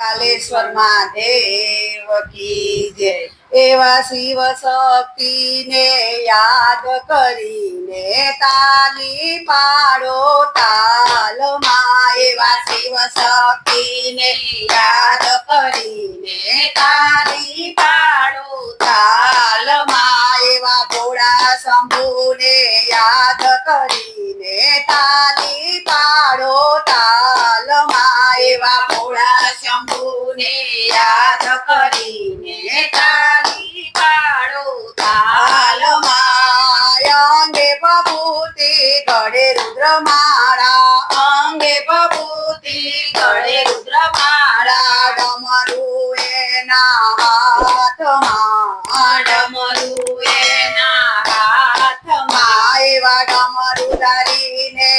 કાલેશ્વર મહાદેવ કી જય એવા શિવ શક્તિને યાદ કરીને તાલી પાડો તાલમાં એવા શિવ શક્તિને યાદ કરીને તાલી પાડો શંભુને યાદ કરીને તાલી પાડો તાલમાં અંગે બબૂતી ગળે રુદ્ર માળા. અંગે બબૂતી ગળે રુદ્ર માળા. ડમરું એના હાથમાં ડમરું એના હાથમાં. એવા ડમરું ધરીને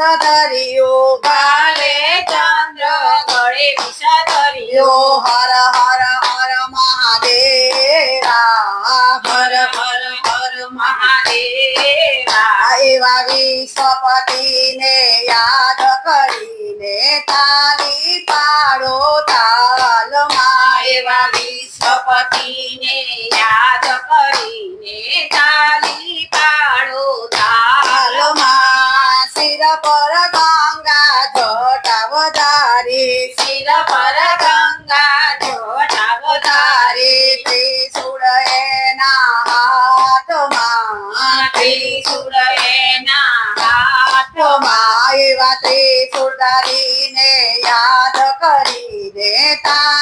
ગળે કાલે ચંદ્ર ગળે વિષધર્યો હર હર હર મહાદેવા, હર હર હર મહાદેવા, એવા વિશ્વપતિને યાદ કરીને તાલી પાડો તાલમાં, એવા વિશ્વપતિને યાદ કરીને તાલી પર ગંગા જોટા વધારી શિર પર ગંગા જોટા વધારી ત્રિશુળ એના હાથમાં ત્રિશુળ એના હાથમાં એવા ત્રિશુળ ધરીને યાદ કરીને તાલી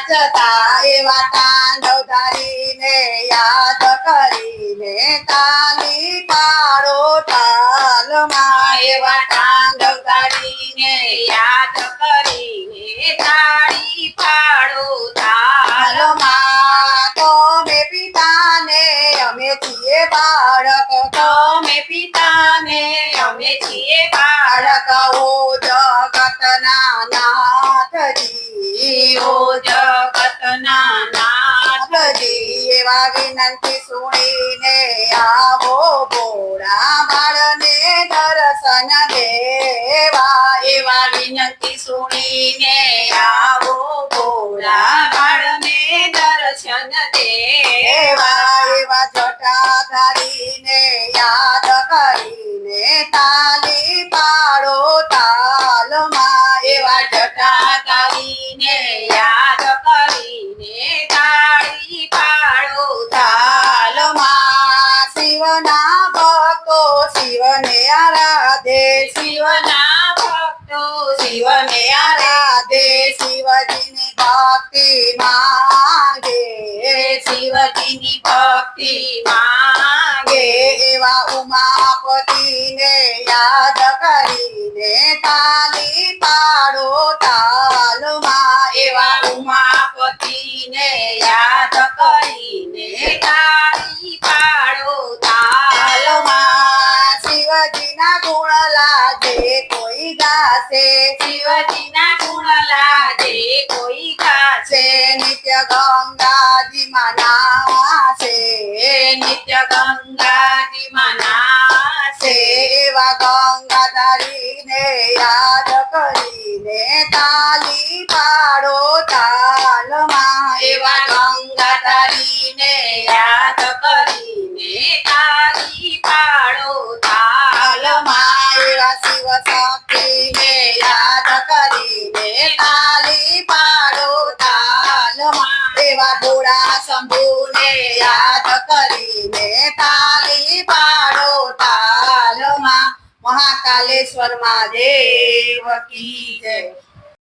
નાચતા એવા તાંડવ ધરીને યાદ કરીને તાલી પાડો તાલમાં એવા તાંડવ ધરીને યાદ કરીને તાળી પાડો તાલમાં મે પિતાને અમે છીએ બાળક તો મે પિતાને અમે છીએ બાળક ઓ જગતના નાથજી, ઓ જગતના નાથજી એવા વિનંતી સુણીને આવો ભોળા બાળને દર્શન દેવા. એવા વિનંતી સુણીને આવો ભોળા બાળને દર્શન દેવા. એવા જટા ધરીને યાદ કરીને તાલી શિવના ભક્તો શિવને આરાધે. શિવના ભક્તો શિવને આરાધે. શિવજીની ભક્તિ માંગે. શિવજીની ભક્તિ માંગે. એવા ઉમાપતિને યાદ કરીને તાલી પાડો તાલમાં શિવજીના ગુણ લાજે કોઈ કાશે નિત્ય ગંગાજી મનાશે નિત્ય ગંગાજી મનાશે એવા ગંગાધારીને યાદ કરીને તાલી પાડો તાલમાં. એવા ગંગાધારીને યાદ કરીને તાલી પાડો તાલમાં એવા શિવ યાદ કરીને તાલી પાડો તાલમાં. મહાકાલેશ્વર મહાદેવ કી જય.